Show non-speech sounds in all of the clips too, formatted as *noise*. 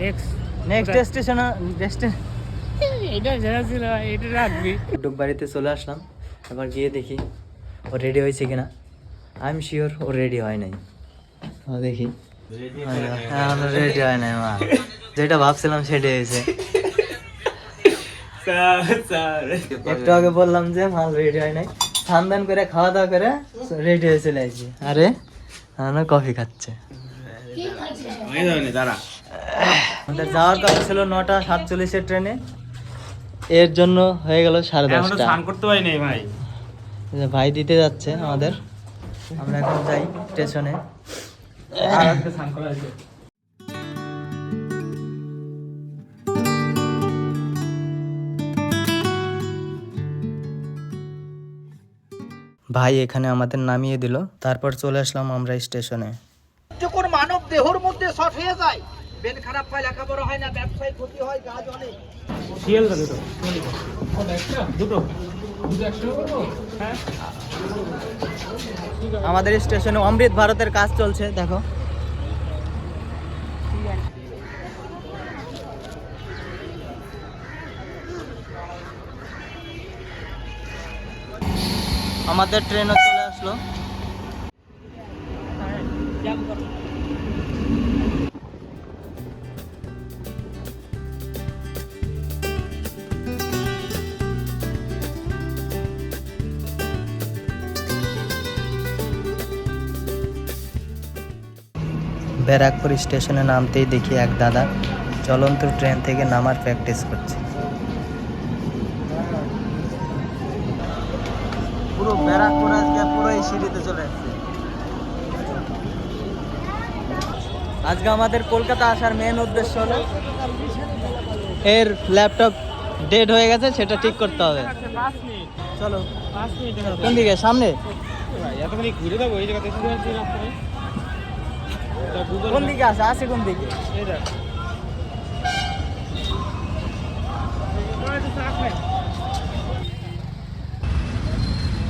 Next next station এটা জানা ছিল এটা রাখবি। ডুব বাড়িতে চলে আসলাম। এবার গিয়ে দেখি ও রেডি হয়েছে কিনা। আই এম শিওর ও রেডি হয় নাই। ও দেখি। এখনও রেডি হয় নাই মা। যেটা ভাবছিলাম সেটাই হয়েছে। *laughs* একটু আগে বললাম যে মাল রেডি হয় নাই। স্নান করে খাওয়া দাওয়া করে রেডি হয়ে চলে আসছি। আরে কফি খাচ্ছে। দাঁড়া। আমাদের যাওয়ার কথা ছিল নটা সাতচল্লিশের ট্রেনে। এর জন্য হয়ে গেল সাড়ে দশটা। স্নান করতে পারি নাই ভাই ভাই দিতে যাচ্ছে আমাদের। আমরা এখন যাই স্টেশনে। আর একটা স্নান করা আছে ভাই এখানে আমাদের নামিয়ে দিল। তারপর চলে আসলাম আমরা স্টেশনে। যখন মানব দেহর মধ্যে শর্ট হয়ে যায় বেন খারাপ হয় লেখাপড়া হয় না ব্যবসায় ক্ষতি হয় কাজ অনেক। শিয়ালদা দুটো? দুটো। হ্যাঁ। আমাদের স্টেশনে অমৃত ভারতের কাজ চলছে দেখো। আমাদের ট্রেনও চলে আসলো। ব্যারাকপুর স্টেশনে নামতেই দেখি এক দাদা চলন্ত ট্রেন থেকে নামার প্র্যাকটিস করছে। পুরো ব্যারাকপুর আজকে পুরো এই সিঁড়িতে চলে আসছে। আজকে আমাদের কলকাতা আসার মেন উদ্দেশ্য হলো এর ল্যাপটপ ডেড হয়ে গেছে সেটা ঠিক করতে হবে। চলো কোন দিকে? সামনে? ঘুরে দেবো এই জায়গাতে। কোন দিকে আছে? আছে কোন দিকে?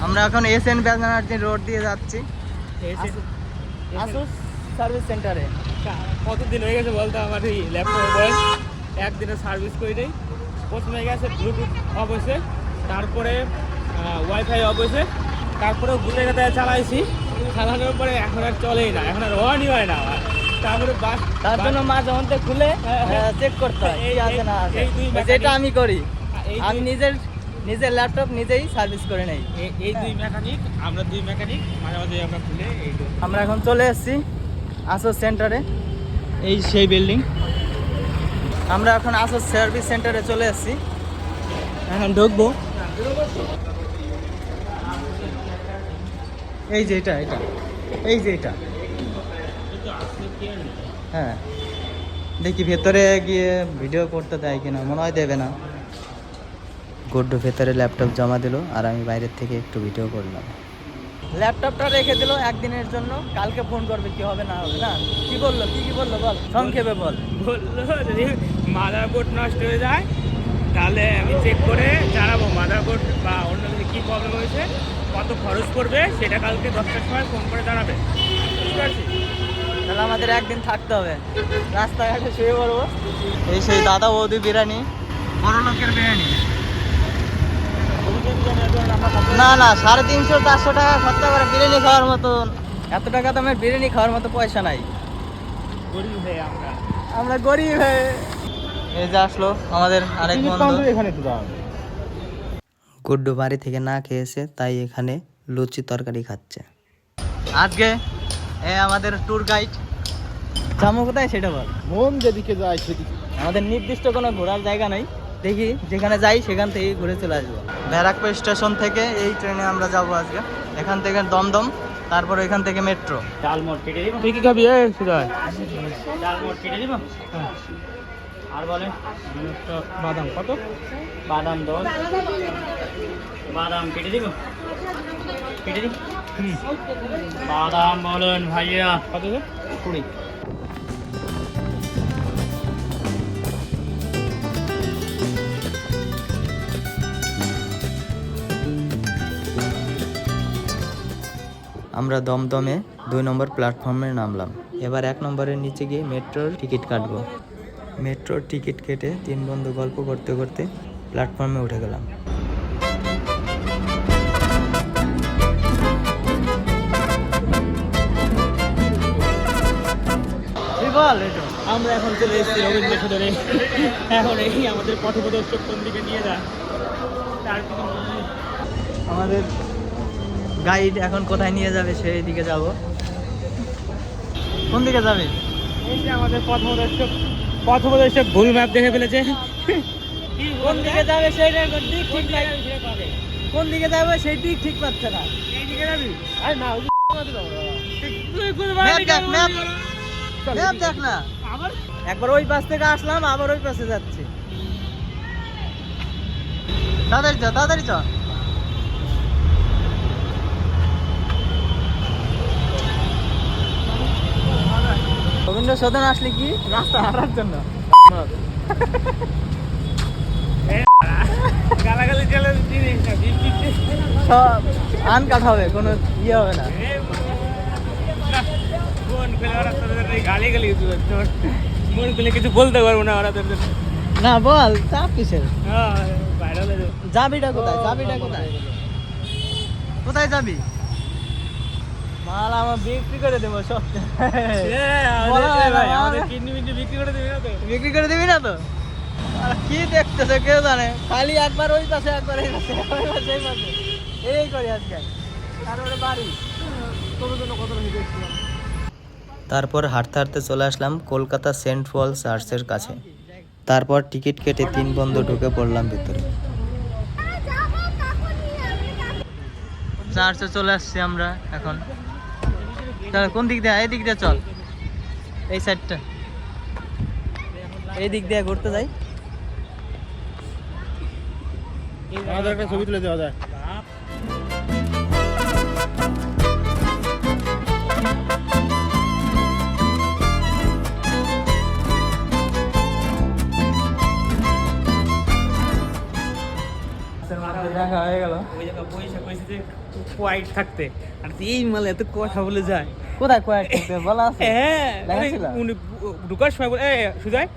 আমরা এখন এস এন ব্যানার্জি রোড দিয়ে যাচ্ছি। আসুস সার্ভিস সেন্টারে কতদিন হয়ে গেছে বলতো আমার এই ল্যাপটপ বয়স একদিনে সার্ভিস করে নেই। প্রথমে গেছে ব্লুটুথ অফ হয়েছে তারপরে ওয়াইফাই অফ হয়েছে তারপরে ঘুরে গেতে চালাইছি। চালানোর পরে এখন আর চলেই না এখন আর অনই হয় না আমার। তারপরে বাস তার জন্য মাঝে মধ্যে খুলে হ্যাঁ, হ্যাঁ। চেক করতে হয় কি আছে না আছে। যেটা আমি করি আমি নিজের নিজের ল্যাপটপ নিজেই সার্ভিস করে নেই। এই- দুই মেকানিক আমরা দুই মেকানিক মাঝে মাঝে আমরা খুলে এই আমরা এখন চলে এসেছি আসোস সেন্টারে এই সেই বিল্ডিং আমরা এখন আসোস সার্ভিস সেন্টারে চলে এসেছি এখন ঢুকবো। এই যে এটা এটা। এই যে এটা। হ্যাঁ। দেখি ভেতরে গিয়ে ভিডিও করতে দেয় কিনা মনে হয় দেবে না। গুড্ডু ভেতরে ল্যাপটপ জমা দিল আর আমি বাইরের থেকে একটু ভিডিও করলাম। ল্যাপটপটা রেখে দিল একদিনের জন্য কালকে ফোন করবে কি হবে না হবে না? কি বলল কি কি বলল বল সংক্ষেপে বল। বলল যদি মাদার বোর্ড নষ্ট হয়ে যায় তাহলে আমি চেক করে জানাব মাদার বোর্ড বা অন্য কিছু কী প্রবলেম হয়েছে কত খরচ পড়বে সেটা কালকে দশটার সময় ফোন করে জানাবে। বুঝতে পারছি? তাহলে আমাদের একদিন থাকতে হবে। রাস্তাঘাটে শুয়ে পড়ব। এই সেই দাদা বৌদি বিরিয়ানি। বড় লোকের বিরিয়ানি। না না সাড়ে তিনশো চারশো টাকা খরচা করে বিরিয়ানি খাওয়ার মতন। এত টাকা দামের বিরিয়ানি খাওয়ার মতো পয়সা নাই। গরিব হয়ে আমরা। আমরা গরিব হয়ে এই যে আসলো আমাদের আরেক বন্ধু। এখানে তো দাও। গুড্ডু বাড়ি থেকে না খেয়েছে তাই এখানে লুচি তরকারি খাচ্ছে। আজকে এ আমাদের ট্যুর গাইড যাব কোথায়? সেটা বল। মন যেদিকে যায় সেদিকে। আমাদের নির্দিষ্ট কোনো ঘোরার জায়গা নেই। দেখি যেখানে যাই সেখান থেকেই ঘুরে চলে আসব। ব্যারাকপুর স্টেশন থেকে এই ট্রেনে আমরা যাব আজকে। এখান থেকে দমদম তারপর এখান থেকে মেট্রো। ডালমোট কেটে দিব? তুই কি খাবি এ সুজয়? ডালমোট কেটে দিব? আর বলে? বাদাম কত? বাদাম দশ। বাদাম কেটে দিব কেটে দিব বাদাম বলেন ভাইয়া কত কুড়ি আমরা দমদমে দুই নম্বর প্ল্যাটফর্মে নামলাম। এবার এক নম্বরের নিচে গিয়ে মেট্রোর টিকিট কাটবো। মেট্রোর টিকিট কেটে তিন বন্ধু গল্প করতে করতে প্ল্যাটফর্মে উঠে গেলাম। আমরা এখন চলে এসেছি রবীন্দ্র সদনে। এখন এই আমাদের পথপ্রদর্শক কোন দিকে নিয়ে যায় তার কিছু নেই। আমাদের গাইড এখন কোথায় নিয়ে যাবে সেই দিকে যাব। কোন দিকে যাবে? এই যে আমাদের পথপ্রদর্শক পথপ্রদর্শক ভুল ম্যাপ দেখে ফেলেছে। কোন দিকে যাবে সেই দিক ঠিক নাই। কোন দিকে যাবে সেই দিক ঠিক পাচ্ছে না। এই দিকে যাবি? আরে না ওই ম্যাপ দেখ ম্যাপ ম্যাপ দেখ না। একবার ওই পাশ থেকে আসলাম আবার ওই পাশে যাচ্ছি। তাড়াতাড়ি চ তাড়াতাড়ি চ। রবীন্দ্র সদন আসলে কি? রাস্তা হারার জন্য। *laughs* গালাগালি চলে আনকাট হবে কোনো ইয়ে হবে না। মন খুলে ওরা তোদের গালি গালি কিছু করছে ওর। মন খুলে কিছু বলতে পারব না ওরা তোদের। না বল চাপ কিসের? হ্যাঁ কোথায়? কোথায়? কোথায় যাবি? মাল আমার বিক্রি করে দেবো সব। কিডনি মিডনি বিক্রি করে দিবি না তো? বিক্রি করে দিবি না তো? আর কি দেখতেছে কেউ জানে? খালি একবার ওই পাশে একবার এই পাশে ওই পাশে এই পাশে। এই করি আজকে। তারপরে বাড়ি। তোর জন্য কত রকম দেখছিলাম তারপর হাঁটতে হাঁটতে চলে আসলাম কলকাতা সেন্ট পল চার্চের কাছে। তারপর টিকিট কেটে তিন বন্ধু ঢুকে পড়লাম ভিতরে। চার্চে চলে আসছি আমরা এখন। কোন দিক দিয়ে? এই দিক দিয়ে চল। এই সাইডটা। এই দিক দিয়ে ঘুরতে যাই। আমাদের একটা ছবি তুলে দেওয়া যায়। যে হোয়াইট থাকতে। আর এই মালে এত কথা বলে যায়। কোথায় কয়েক বলা আছে। হ্যাঁ উনি- ছিল? উনি ঢুকার সময় বলে- এ সুজয়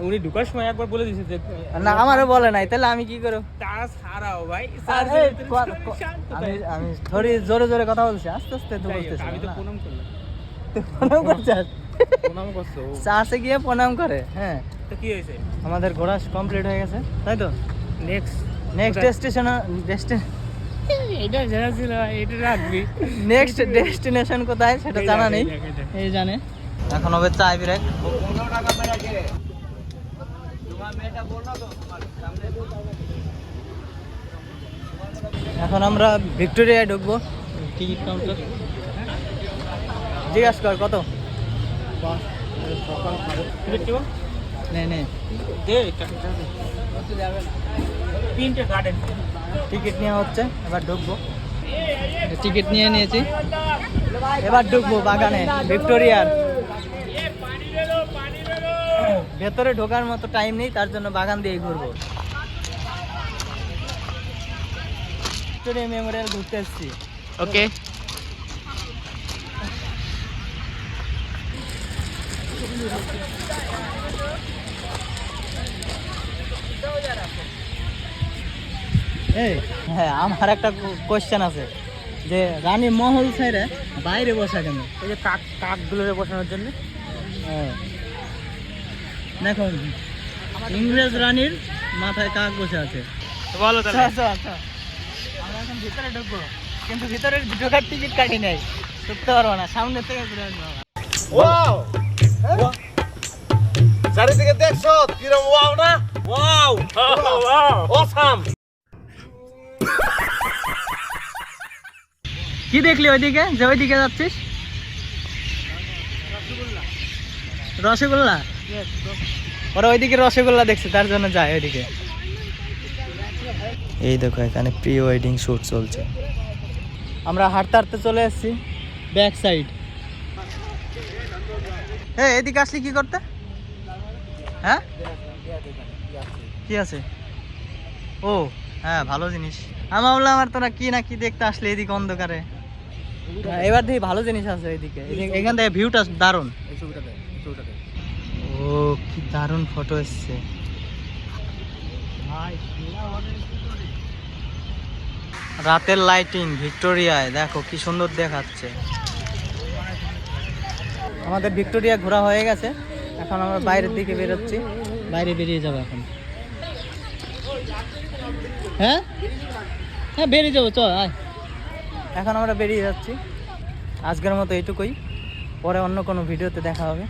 উনি ঢুকার সময় একবার বলে দিয়েছে যে না আমারও বলে নাই তাহলে আমি কি করব? তারা ছাড়াও ভাই আমি। আমি থোড়ি জোরে জোরে কথা বলছি আস্তে আস্তে তো বলতেছি আমি তো প্রণাম করলাম। প্রণাম করছিস প্রণাম করছ চার্চে গিয়ে প্রণাম করে হ্যাঁ। তো কি হয়েছে? আমাদের ঘোরা কমপ্লিট হয়ে গেছে তাই তো? নেক্সট নেক্সট স্টেশন এটা জানা ছিল এটা রাখবি। নেক্সট ডেস্টিনেশন কোথায় সেটা জানা নেই। এই জানে। এখন হবে চাই ব্রেক এখন আমরা ভিক্টোরিয়ায় ঢুকবো। টিকিট কাউন্টার জিজ্ঞাসা কর কত? নে নে। দে তিনটে গার্ডেন টিকিট নেওয়া হচ্ছে, এবার ঢুকবো। টিকিট নিয়ে নিয়েছি। এবার ঢুকবো বাগানে, ভিক্টোরিয়ার। ভেতরে ঢোকার মতো টাইম নেই, তার জন্য বাগান দিয়ে ঘুরবো। ভিক্টোরিয়া মেমোরিয়াল ঘুরতে এসেছি। ওকে এই হ্যাঁ আমার একটা কোশ্চেন আছে। যে রানী মহল ছেড়ে বাইরে বসা কেন? এই যে কাক কাকগুলো বসানোর জন্য। হ্যাঁ। দেখো ইংরেজ রানীর মাথায় কাক বসে আছে। বলো আচ্ছা আচ্ছা আচ্ছা। আমরা এখন ভিতরে ঢুকবো কিন্তু ভিতরে ঢোকার টিকিট কাটি নাই। ঢুকতে পারব না সামনে থেকে ঘুরে আসব ওয়াও চারিদিকে দেখছ? কিরম ওয়াও না? ওয়াও অসাম *laughs* কি দেখলি ওইদিকে? যে ওইদিকে যাচ্ছিস? রসগোল্লা? ওরা ওইদিকে রসগোল্লা দেখছে, তার জন্য যায় ওইদিকে। এই দেখো, এখানে প্রি ওয়েডিং শ্যুট চলছে। আমরা হাঁটতে হাঁটতে চলে এসেছি ব্যাক সাইড হ্যাঁ এদিকে আসলি কি করতে? হ্যাঁ? কি আছে? ও হ্যাঁ ভালো জিনিস। আমি বললাম আমার তোরা কি না কি দেখতে আসলে এদিকে অন্ধকারে? এবার দেখি ভালো জিনিস আছে এদিকে। এখান থেকে ভিউটা দারুণ। ও ও কি দারুণ ফটো এসছে। রাতের লাইটিং ভিক্টোরিয়ায় দেখো কি সুন্দর দেখাচ্ছে। আমাদের ভিক্টোরিয়া ঘোরা হয়ে গেছে। এখন আমরা বাইরের দিকে বেরোচ্ছি। বাইরে বেরিয়ে যাব এখন। হ্যাঁ? হ্যাঁ বেরিয়ে যাব চল আয়। এখন আমরা বেরিয়ে যাচ্ছি। আজকের মতো এইটুকুই। পরে অন্য কোনো ভিডিওতে দেখা হবে।